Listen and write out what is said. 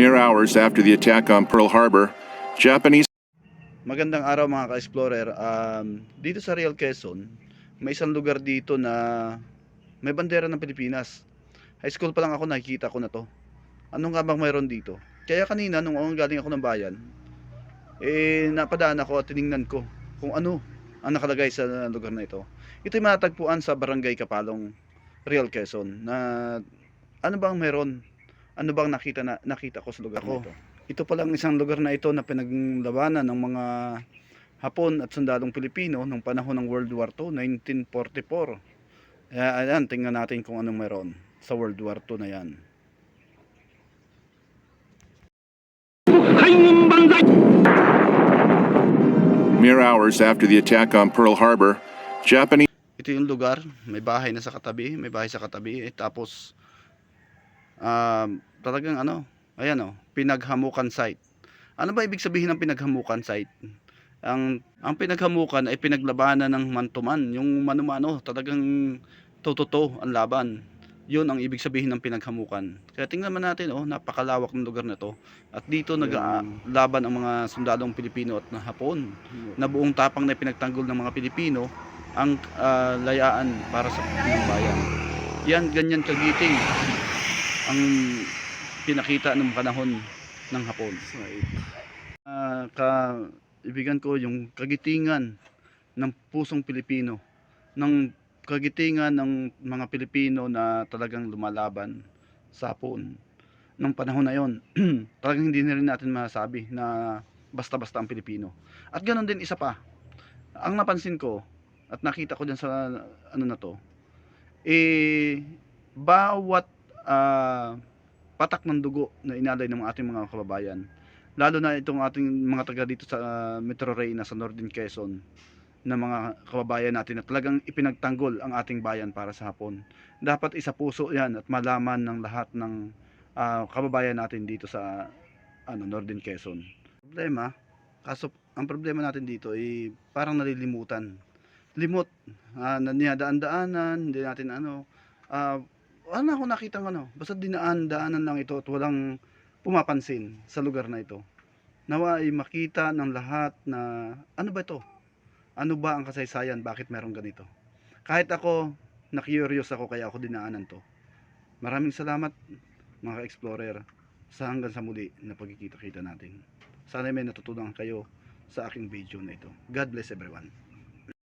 Mere hours after the attack on Pearl Harbor, Japanese Magandang araw mga ka-explorer. Um, dito sa Real Quezon, may isang lugar dito na may bandera ng Pilipinas. High school pa lang ako nakikita ko na to. Anong nga bang mayroon dito? Kaya kanina nung ang galing ako ng bayan, eh napadaan ako at tiningnan ko kung ano ang nakalagay sa lugar na ito. Ito ay matagpuan sa Barangay Kapalong, Real Quezon na ano bang meron? Ano bang nakita na nakita ko sa lugar ako, na ito? Ito pa lang isang lugar na ito na pinaglabanan ng mga Hapon at sundalong Pilipino nung panahon ng World War II 1944. Ayan, tingnan natin kung anong meron sa World War II na yan. Mere hours after the attack on Pearl Harbor, Japanese ito yung lugar, may bahay na sa katabi, may bahay sa katabi, eh, tapos um, talagang ano, ayan oh, pinaghamukan site. Ano ba ibig sabihin ng pinaghamukan site? Ang ang pinaghamukan ay pinaglabanan ng mantuman, yung mano-mano, talagang tututo ang laban. Yun ang ibig sabihin ng pinaghamukan. Kaya tingnan man natin, oh, napakalawak ng lugar na to. At dito nag-laban ang mga sundalong Pilipino at na Hapon na buong tapang na pinagtanggol ng mga Pilipino ang ah, layaan para sa ng bayan. Yan, ganyan kagiting ang pinakita ng panahon ng Hapon. Ah, ka ibigan ko yung kagitingan ng pusong Pilipino, ng kagitingan ng mga Pilipino na talagang lumalaban sa Hapon. Nung panahon na yon, talagang hindi na rin natin masabi na basta-basta ang Pilipino. At ganoon din isa pa. Ang napansin ko at nakita ko dyan sa ano na to, eh bawat ah, patak ng dugo na inalay ng ating mga kababayan lalo na itong ating mga taga dito sa ah, Metro Reyna sa Northern Quezon na mga kababayan natin na talagang ipinagtanggol ang ating bayan para sa Hapon. Dapat isa puso 'yan at malaman ng lahat ng ah, kababayan natin dito sa ano Northern Quezon. Problema, kaso ang problema natin dito ay parang nalilimutan. Limot, ah, na dinadaan-daanan, hindi natin ano, ah, wala ako nakita ano, basta dinaan-daanan lang ito at walang pumapansin sa lugar na ito. Nawa ay makita ng lahat na ano ba ito? Ano ba ang kasaysayan? Bakit meron ganito? Kahit ako, na-curious ako kaya ako dinaanan to. Maraming salamat mga explorer sa hanggang sa muli na pagkikita-kita natin. Sana may natutunan kayo sa aking video na ito. God bless everyone.